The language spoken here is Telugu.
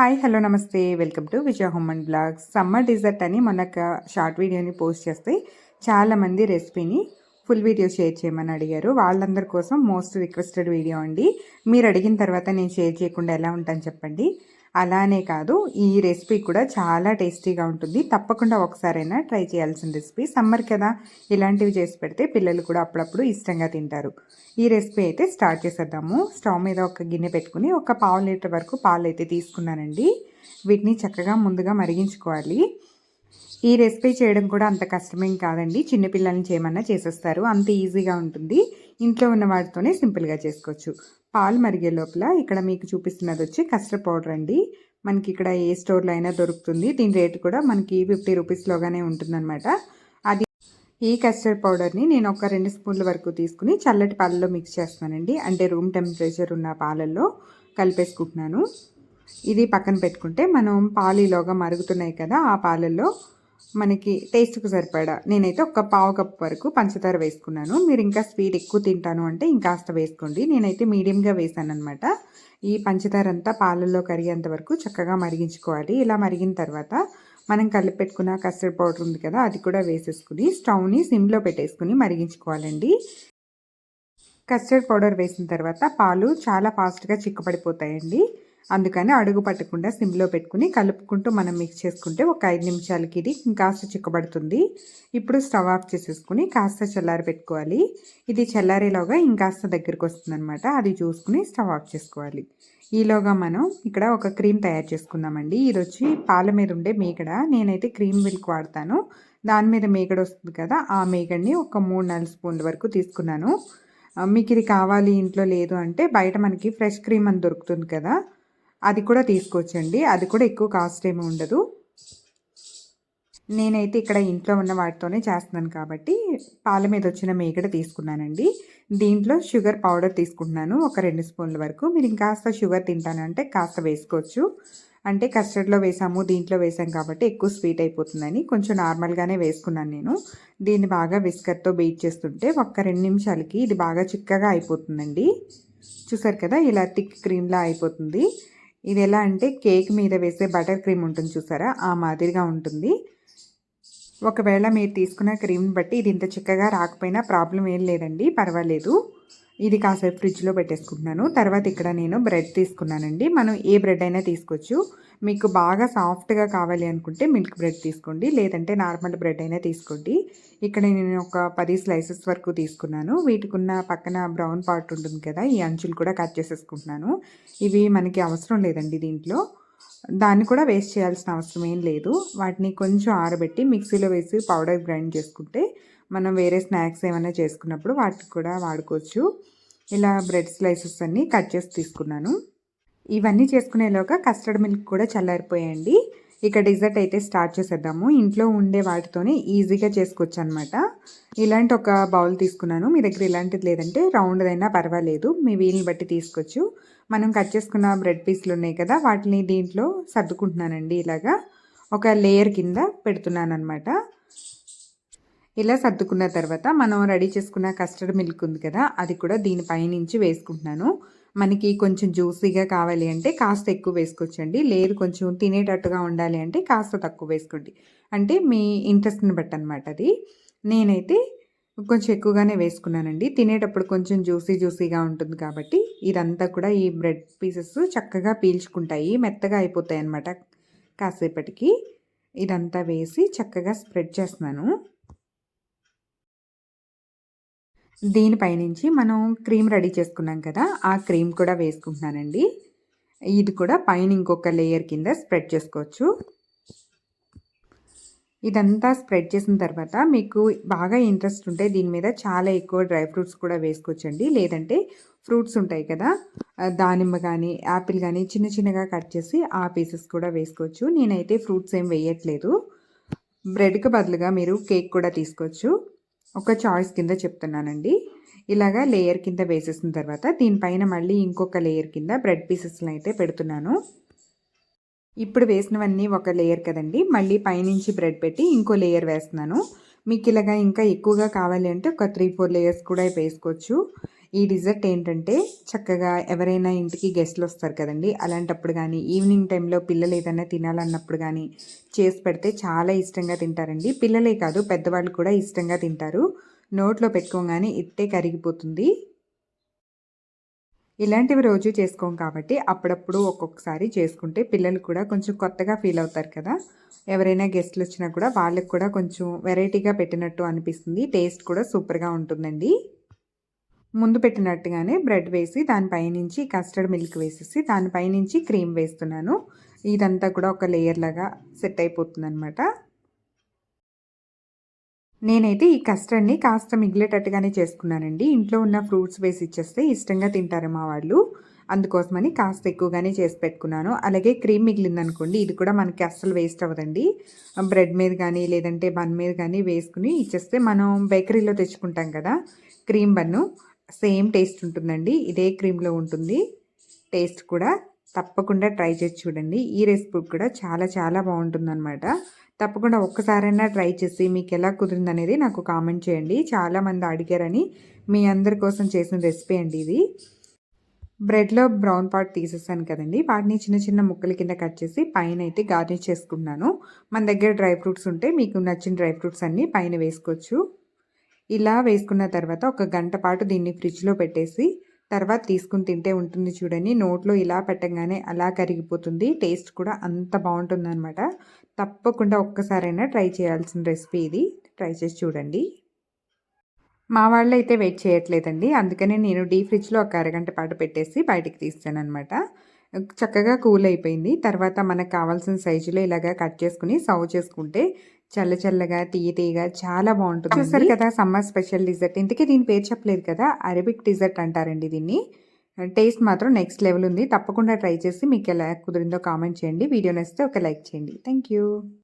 హాయ్ హలో నమస్తే. Welcome to Vijaya home and blogs. Summer dessert అని మొన్న షార్ట్ వీడియోని పోస్ట్ చేస్తే చాలామంది రెసిపీని ఫుల్ వీడియో షేర్ చేయమని అడిగారు. వాళ్ళందరి కోసం మోస్ట్ రిక్వెస్టెడ్ వీడియో అండి. మీరు అడిగిన తర్వాత నేను షేర్ చేయకుండా ఎలా ఉంటాను చెప్పండి. అలానే కాదు ఈ రెసిపీ కూడా చాలా టేస్టీగా ఉంటుంది. తప్పకుండా ఒకసారైనా ట్రై చేయాల్సిన రెసిపీ. సమ్మర్ కదా ఇలాంటివి చేసి పెడితే పిల్లలు కూడా అప్పుడప్పుడు ఇష్టంగా తింటారు. ఈ రెసిపీ అయితే స్టార్ట్ చేసేద్దాము. స్టవ్ మీద ఒక గిన్నె పెట్టుకుని ఒక పావు లీటర్ వరకు పాలు అయితే తీసుకున్నానండి. వీటిని చక్కగా ముందుగా మరిగించుకోవాలి. ఈ రెసిపీ చేయడం కూడా అంత కష్టమేం కాదండి. చిన్నపిల్లల్ని చేయమన్నా చేసేస్తారు. అంత ఈజీగా ఉంటుంది. ఇంట్లో ఉన్న వాటితోనే సింపుల్గా చేసుకోవచ్చు. పాలు మరిగే లోపల ఇక్కడ మీకు చూపిస్తున్నది వచ్చి కస్టర్డ్ పౌడర్ అండి. మనకి ఇక్కడ ఏ స్టోర్లో అయినా దొరుకుతుంది. దీని రేటు కూడా మనకి ఫిఫ్టీ రూపీస్లోగానే ఉంటుందన్నమాట. అది ఈ కస్టర్డ్ పౌడర్ని నేను ఒక రెండు స్పూన్ల వరకు తీసుకుని చల్లటి పాలలో మిక్స్ చేస్తానండి. అంటే రూమ్ టెంపరేచర్ ఉన్న పాలల్లో కలిపేసుకుంటున్నాను. ఇది పక్కన పెట్టుకుంటే మనం పాలీలోగా మరుగుతున్నాయి కదా ఆ పాలల్లో మనకి టేస్ట్కి సరిపడా. నేనైతే ఒక పావు కప్ వరకు పంచదార వేసుకున్నాను. మీరు ఇంకా స్వీట్ ఎక్కువ తింటాను అంటే ఇంకాస్త వేసుకోండి. నేనైతే మీడియంగా వేసాను అనమాట ఈ పంచదార అంతా పాలల్లో కరిగేంత వరకు చక్కగా మరిగించుకోవాలి. ఇలా మరిగిన తర్వాత మనం కలిపి పెట్టుకున్న కస్టర్డ్ పౌడర్ ఉంది కదా అది కూడా వేసేసుకుని స్టవ్ని సిమ్లో పెట్టేసుకుని మరిగించుకోవాలండి. కస్టర్డ్ పౌడర్ వేసిన తర్వాత పాలు చాలా ఫాస్ట్గా చిక్కపడిపోతాయండి. అందుకని అడుగు పట్టకుండా సిమ్లో పెట్టుకుని కలుపుకుంటూ మనం మిక్స్ చేసుకుంటే ఒక ఐదు నిమిషాలకి ఇది కాస్త చిక్కబడుతుంది. ఇప్పుడు స్టవ్ ఆఫ్ చేసేసుకుని కాస్త చల్లారి పెట్టుకోవాలి. ఇది చల్లారేలోగా ఇంకాస్త దగ్గరికి వస్తుంది అనమాట అది చూసుకుని స్టవ్ ఆఫ్ చేసుకోవాలి. ఈలోగా మనం ఇక్కడ ఒక క్రీమ్ తయారు చేసుకుందామండి. ఇది వచ్చి పాల మీద ఉండే మేకడ నేనైతే క్రీమ్ మిల్క్ వాడతాను. దాని మీద మేకడ వస్తుంది కదా ఆ మేకడిని ఒక మూడు నాలుగు స్పూన్ల వరకు తీసుకున్నాను. మీకు ఇది కావాలి ఇంట్లో లేదు అంటే బయట మనకి ఫ్రెష్ క్రీమ్ అని దొరుకుతుంది కదా అది కూడా తీసుకోవచ్చండి. అది కూడా ఎక్కువ కాస్ట్ ఏమి ఉండదు. నేనైతే ఇక్కడ ఇంట్లో ఉన్న వాటితోనే చేస్తున్నాను కాబట్టి పాల మీద వచ్చిన మేకడ తీసుకున్నానండి. దీంట్లో షుగర్ పౌడర్ తీసుకుంటున్నాను ఒక రెండు స్పూన్ల వరకు. మీరు ఇంకాస్త షుగర్ తింటానంటే కాస్త వేసుకోవచ్చు. అంటే కస్టర్డ్లో వేసాము దీంట్లో వేసాం కాబట్టి ఎక్కువ స్వీట్ అయిపోతుందని కొంచెం నార్మల్గానే వేసుకున్నాను నేను. దీన్ని బాగా విస్కర్తో బీట్ చేస్తుంటే ఒక్క రెండు నిమిషాలకి ఇది బాగా చిక్కగా అయిపోతుందండి. చూసారు కదా ఇలా థిక్ క్రీమ్లా అయిపోతుంది. ఇది ఎలా అంటే కేక్ మీద వేసే బటర్ క్రీమ్ ఉంటుంది చూసారా? ఆ మాదిరిగా ఉంటుంది. ఒకవేళ మీరు తీసుకున్న క్రీమ్ని బట్టి ఇది ఇంత చిక్కగా రాకపోయినా ప్రాబ్లం ఏం లేదండి పర్వాలేదు. ఇది కాసేపు ఫ్రిడ్జ్లో పెట్టేసుకుంటున్నాను. తర్వాత ఇక్కడ నేను బ్రెడ్ తీసుకున్నానండి. మనం ఏ బ్రెడ్ అయినా తీసుకోవచ్చు. మీకు బాగా సాఫ్ట్గా కావాలి అనుకుంటే మిల్క్ బ్రెడ్ తీసుకోండి. లేదంటే నార్మల్ బ్రెడ్ అయినా తీసుకోండి. ఇక్కడ నేను ఒక పది స్లైసెస్ వరకు తీసుకున్నాను. వీటికున్న పక్కన బ్రౌన్ పార్ట్ ఉంటుంది కదా ఈ అంచులు కూడా కట్ చేసేసుకుంటున్నాను. ఇవి మనకి అవసరం లేదండి దీంట్లో. దాన్ని కూడా వేస్ట్ చేయాల్సిన అవసరం ఏం లేదు. వాటిని కొంచెం ఆరబెట్టి మిక్సీలో వేసి పౌడర్ గ్రైండ్ చేసుకుంటే మనం వేరే స్నాక్స్ ఏమైనా చేసుకున్నప్పుడు వాటికి కూడా వాడుకోవచ్చు. ఇలా బ్రెడ్ స్లైసెస్ అన్నీ కట్ చేసి తీసుకున్నాను. ఇవన్నీ చేసుకునేలోగా కస్టర్డ్ మిల్క్ కూడా చల్లారిపోయాయండి. ఇక డిజర్ట్ అయితే స్టార్ట్ చేసేద్దాము. ఇంట్లో ఉండే వాటితోనే ఈజీగా చేసుకోవచ్చు అనమాట ఇలాంటి ఒక బౌల్ తీసుకున్నాను. మీ దగ్గర ఇలాంటిది లేదంటే రౌండ్దైనా పర్వాలేదు. మీ వీలుని బట్టి తీసుకోవచ్చు. మనం కట్ చేసుకున్న బ్రెడ్ పీస్లు ఉన్నాయి కదా వాటిని దీంట్లో సర్దుకుంటున్నానండి ఇలాగా. ఒక లేయర్ కింద పెడుతున్నాను అనమాట ఇలా సర్దుకున్న తర్వాత మనం రెడీ చేసుకున్న కస్టర్డ్ మిల్క్ ఉంది కదా అది కూడా దీనిపైనుంచి వేసుకుంటున్నాను. మనకి కొంచెం జ్యూసీగా కావాలి అంటే కాస్త ఎక్కువ వేసుకోవచ్చండి. లేదు కొంచెం తినేటట్టుగా ఉండాలి అంటే కాస్త తక్కువ వేసుకోండి. అంటే మీ ఇంట్రెస్ట్ని బట్టి అనమాట అది. నేనైతే కొంచెం ఎక్కువగానే వేసుకున్నానండి. తినేటప్పుడు కొంచెం జ్యూసీ జ్యూసీగా ఉంటుంది కాబట్టి ఇదంతా కూడా ఈ బ్రెడ్ పీసెస్ చక్కగా పీల్చుకుంటాయి మెత్తగా అయిపోతాయి అన్నమాట కాసేపటికి. ఇదంతా వేసి చక్కగా స్ప్రెడ్ చేస్తున్నాను. దీనిపైనుంచి మనం క్రీమ్ రెడీ చేసుకున్నాం కదా ఆ క్రీమ్ కూడా వేసుకుంటున్నానండి. ఇది కూడా పైన ఇంకొక లేయర్ కింద స్ప్రెడ్ చేసుకోవచ్చు. ఇదంతా స్ప్రెడ్ చేసిన తర్వాత మీకు బాగా ఇంట్రెస్ట్ ఉంటే దీని మీద చాలా ఎక్కువ డ్రై ఫ్రూట్స్ కూడా వేసుకోవచ్చండి. లేదంటే ఫ్రూట్స్ ఉంటాయి కదా దానిమ్మ కానీ యాపిల్ కానీ చిన్న చిన్నగా కట్ చేసి ఆ పీసెస్ కూడా వేసుకోవచ్చు. నేనైతే ఫ్రూట్స్ ఏం వేయట్లేదు. బ్రెడ్కి బదులుగా మీరు కేక్ కూడా తీసుకోవచ్చు. ఒక చాయిస్ కింద చెప్తున్నానండి. ఇలాగా లేయర్ కింద వేసేసిన తర్వాత దీనిపైన మళ్ళీ ఇంకొక లేయర్ కింద బ్రెడ్ పీసెస్ని అయితే పెడుతున్నాను. ఇప్పుడు వేసినవన్నీ ఒక లేయర్ కదండి. మళ్ళీ పైనుంచి బ్రెడ్ పెట్టి ఇంకో లేయర్ వేస్తున్నాను. మీకు ఇలాగా ఇంకా ఎక్కువగా కావాలి అంటే ఒక త్రీ ఫోర్ లేయర్స్ కూడా వేసుకోవచ్చు. ఈ డిజర్ట్ ఏంటంటే చక్కగా ఎవరైనా ఇంటికి గెస్ట్లు వస్తారు కదండి. అలాంటప్పుడు కానీ ఈవినింగ్ టైంలో పిల్లలు ఏదైనా తినాలన్నప్పుడు కానీ చేసి పెడితే చాలా ఇష్టంగా తింటారండి. పిల్లలే కాదు పెద్దవాళ్ళు కూడా ఇష్టంగా తింటారు. నోట్లో పెట్టుకోగానే ఇట్టే కరిగిపోతుంది. ఇలాంటివి రోజు చేసుకోం కాబట్టి అప్పుడప్పుడు ఒక్కొక్కసారి చేసుకుంటే పిల్లలు కూడా కొంచెం కొత్తగా ఫీల్ అవుతారు కదా. ఎవరైనా గెస్ట్లు వచ్చినా కూడా వాళ్ళకి కూడా కొంచెం వెరైటీగా పెట్టినట్టు అనిపిస్తుంది. టేస్ట్ కూడా సూపర్గా ఉంటుందండి. ముందు పెట్టినట్టుగానే బ్రెడ్ వేసి దానిపైనుంచి కస్టర్డ్ మిల్క్ వేసేసి దానిపైనుంచి క్రీమ్ వేస్తున్నాను. ఇదంతా కూడా ఒక లేయర్ లాగా సెట్ అయిపోతుంది అనమాట నేనైతే ఈ కస్టర్డ్ని కాస్త మిగిలేటట్టుగానే చేసుకున్నానండి. ఇంట్లో ఉన్న ఫ్రూట్స్ వేసి ఇచ్చేస్తే ఇష్టంగా తింటారు మా వాళ్ళు. అందుకోసమని కాస్త ఎక్కువగానే చేసి పెట్టుకున్నాను. అలాగే క్రీమ్ మిగిలిందనుకోండి ఇది కూడా మనకి అస్సలు వేస్ట్ అవ్వదండి. బ్రెడ్ మీద కానీ లేదంటే బన్ మీద కానీ వేసుకుని ఇచ్చేస్తే మనం బేకరీలో తెచ్చుకుంటాం కదా క్రీమ్ బన్ను. సేమ్ టేస్ట్ ఉంటుందండి. ఇదే క్రీమ్లో ఉంటుంది. టేస్ట్ కూడా తప్పకుండా ట్రై చేసి చూడండి. ఈ రెసిపీ కూడా చాలా చాలా బాగుంటుందన్నమాట. తప్పకుండా ఒక్కసారైనా ట్రై చేసి మీకు ఎలా కుదిరింది అనేది నాకు కామెంట్ చేయండి. చాలామంది అడిగారని మీ అందరి కోసం చేసిన రెసిపీ అండి ఇది. బ్రెడ్లో బ్రౌన్ పార్ట్ తీసేసాను కదండి. వాటిని చిన్న చిన్న ముక్కల కింద కట్ చేసి పైన అయితే గార్నిష్ చేసుకున్నాను మన దగ్గర డ్రై ఫ్రూట్స్ ఉంటే మీకు నచ్చిన డ్రై ఫ్రూట్స్ అన్నీ పైన వేసుకోవచ్చు. ఇలా వేసుకున్న తర్వాత ఒక గంట పాటు దీన్ని ఫ్రిడ్జ్లో పెట్టేసి తర్వాత తీసుకుని తింటే ఉంటుంది చూడండి. నోట్లో ఇలా పెట్టగానే అలా కరిగిపోతుంది. టేస్ట్ కూడా అంత బాగుంటుందన్నమాట. తప్పకుండా ఒక్కసారైనా ట్రై చేయాల్సిన రెసిపీ ఇది. ట్రై చేసి చూడండి. మా వాళ్ళు అయితే వెయిట్ చేయట్లేదండి. అందుకనే నేను డీ ఫ్రిడ్జ్లో ఒక అరగంట పాటు పెట్టేసి బయటికి తీస్తాను అనమాట చక్కగా కూల్ అయిపోయింది. తర్వాత మనకు కావాల్సిన సైజులో ఇలాగా కట్ చేసుకుని సర్వ్ చేసుకుంటే చల్ల చల్లగా తీయ తీయగా చాలా బాగుంటుంది. చూసారు కదా సమ్మర్ స్పెషల్ డిజర్ట్. ఇంతకీ దీని పేరు చెప్పలేదు కదా అరబిక్ డిజర్ట్ అంటారండి దీన్ని. టేస్ట్ మాత్రం నెక్స్ట్ లెవెల్ ఉంది. తప్పకుండా ట్రై చేసి మీకు ఎలా కుదిరిందో కామెంట్ చేయండి. వీడియో నచ్చితే ఒక లైక్ చేయండి. థ్యాంక్